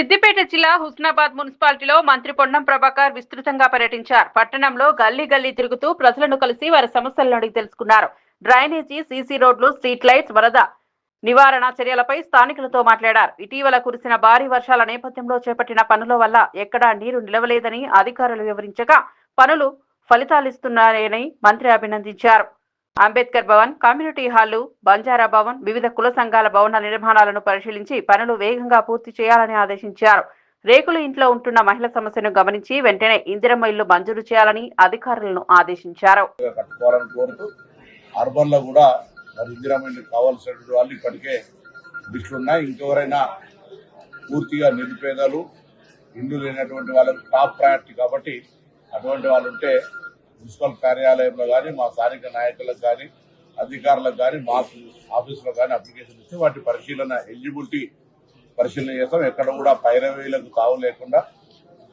సిద్దిపేట జిల్లా హుస్నాబాద్ మున్సిపాలిటీలో మంత్రి పొన్నం ప్రభాకర్ విస్తృతంగా పర్యటించారు. పట్టణంలో గల్లీ గల్లీ తిరుగుతూ ప్రజలను కలిసి వారి సమస్యలను అడిగి తెలుసుకున్నారు. డ్రైనేజీ సీసీ రోడ్లు స్ట్రీట్ లైట్స్ వరద నివారణ చర్యలపై స్థానికులతో మాట్లాడారు. ఇటీవల కురిసిన భారీ వర్షాల నేపథ్యంలో చేపట్టిన పనుల వల్ల ఎక్కడా నీరు నిలవలేదని అధికారులు వివరించగా పనులు ఫలితాలిస్తున్నాయని మంత్రి అభినందించారు. అంబేద్కర్ భవన్ కమ్యూనిటీ హాళ్ళు బంజారా భవన్ వివిధ కుల సంఘాల భవన నిర్మాణాలను పరిశీలించి పనులు వేగంగా పూర్తి చేయాలని ఆదేశించారు. రేకుల ఇంట్లో ఉంటున్న మహిళ సమస్యను గమనించి వెంటనే ఇందిరమ్మ ఇల్లు మంజూరు చేయాలని అధికారులను ఆదేశించారు. అర్బన్లో కూడా మరి ఇందిరామెంట్ కావాల్సినటువంటి వాళ్ళు ఇప్పటికే లిస్టులు ఉన్నాయి. ఇంకెవరైనా పూర్తిగా నిరుపేదలు ఇండ్లు లేనటువంటి వాళ్ళకి టాప్ ప్రయారిటీ కాబట్టి అటువంటి వాళ్ళు ఉంటే మున్సిపల్ కార్యాలయంలో కానీ మా స్థానిక నాయకులకు కానీ అధికారులకు కానీ మా ఆఫీసులో కానీ అప్లికేషన్ ఇస్తే వాటి పరిశీలన ఎలిజిబిలిటీ పరిశీలన చేస్తాం. ఎక్కడ కూడా పైరవీలకు తావు లేకుండా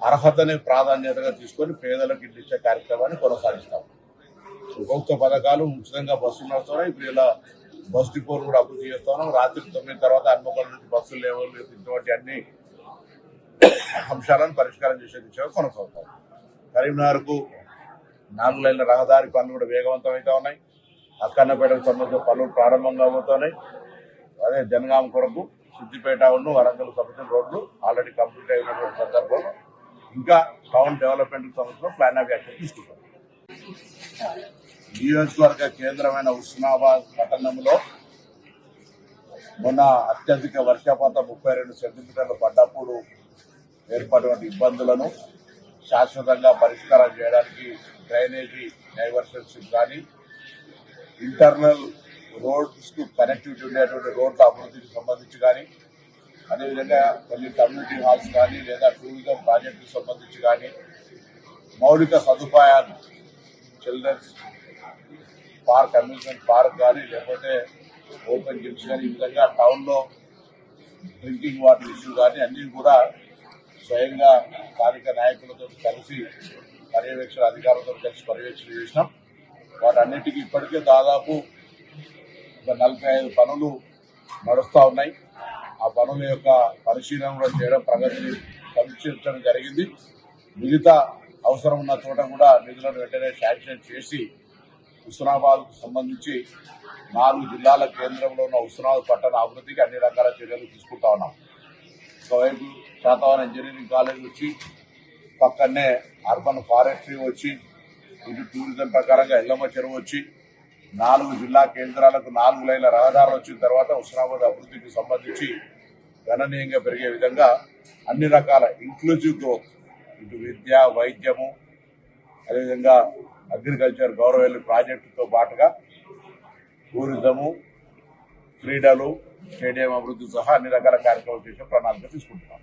అర్హతని ప్రాధాన్యతగా తీసుకొని పేదలకు ఇల్లు ఇచ్చే కార్యక్రమాన్ని కొనసాగిస్తాం. ఉపభోక్త పథకాలు ఉచితంగా బస్సులు నడుస్తున్నాయి. ఇప్పుడు ఇలా బస్ డిపోలు కూడా అభివృద్ధి చేస్తున్నాం. రాత్రి తొమ్మిది తర్వాత హన్మకొండ నుంచి బస్సులు లేవు ఇటువంటి అన్ని అంశాలను పరిష్కారం చేసే దిశగా కొనసాగుతాం. కరీంనగర్కు నాలుగు లైన్ల రహదారి పనులు కూడా వేగవంతం అవుతా ఉన్నాయి. అక్కన్నపేట సంబంధించిన పనులు ప్రారంభం కాబోతున్నాయి అదే జనగామ కొరకు సిద్దిపేట ఉన్న వరంగల్ సంబంధించిన రోడ్లు ఆల్రెడీ కంప్లీట్ అయినటువంటి సందర్భంలో ఇంకా టౌన్ డెవలప్మెంట్ సంబంధించిన ప్లాన్ ఆఫ్ యాక్షన్ తీసుకుంటాం. నియోజకవర్గ కేంద్రమైన ఉస్మానాబాద్ పట్టణంలో మొన్న అత్యధిక వర్షపాతం ముప్పై రెండు సెంటీమీటర్లు పడ్డప్పుడు ఏర్పడిన ఇబ్బందులను శాశ్వతంగా పరిష్కారం చేయడానికి డ్రైనేజీ డైవర్షన్షిప్ కానీ ఇంటర్నల్ రోడ్స్కు కనెక్టివిటీ ఉండేటువంటి రోడ్ల అభివృద్ధికి సంబంధించి కానీ అదేవిధంగా కొన్ని కమ్యూనిటీ హాల్స్ కానీ లేదా టూరిజం ప్రాజెక్టుకు సంబంధించి కానీ మౌలిక సదుపాయాలు చిల్డ్రన్స్ పార్క్ అమ్యూజ్మెంట్ పార్క్ కానీ లేకపోతే ఓపెన్ జిమ్స్ కానీ ఈ విధంగా టౌన్లో డ్రింకింగ్ వాటర్ ఇష్యూ కానీ అన్నీ కూడా స్వయంగా స్థానిక నాయకులతో కలిసి పర్యవేక్షణ అధికారులతో కలిసి పర్యవేక్షణ చేసినాం. వాటన్నిటికీ ఇప్పటికే దాదాపు ఒక నలభై ఐదు పనులు నడుస్తూ ఉన్నాయి. ఆ పనుల యొక్క పరిశీలన కూడా చేయడం ప్రగతిని సమీక్షించడం జరిగింది. మిగతా అవసరం ఉన్న చోట కూడా నిధులను వెంటనే శాంక్షన్ చేసి హుస్నాబాద్కు సంబంధించి నాలుగు జిల్లాల కేంద్రంలో ఉన్న హుస్నాబాద్ పట్టణ అభివృద్ధికి అన్ని రకాల చర్యలు తీసుకుంటా ఉన్నాం. ఒకవైపు శాతవరం ఇంజనీరింగ్ కాలేజ్ వచ్చి పక్కనే అర్బన్ ఫారెస్ట్రీ వచ్చి ఇటు టూరిజం ప్రకారంగా ఎల్లమ్మ చెరువు వచ్చి నాలుగు జిల్లా కేంద్రాలకు నాలుగు లైన్ల రహదారులు వచ్చిన తర్వాత హుస్నాబాద్ అభివృద్ధికి సంబంధించి గణనీయంగా పెరిగే విధంగా అన్ని రకాల ఇంక్లూజివ్ గ్రోత్ ఇటు విద్య వైద్యము అదేవిధంగా అగ్రికల్చర్ గౌరవ ప్రాజెక్టుతో పాటుగా టూరిజము క్రీడలు స్టేడియం అభివృద్ధి సహా అన్ని రకాల కార్యక్రమాలు చేసే ప్రణాళిక తీసుకుంటున్నాం.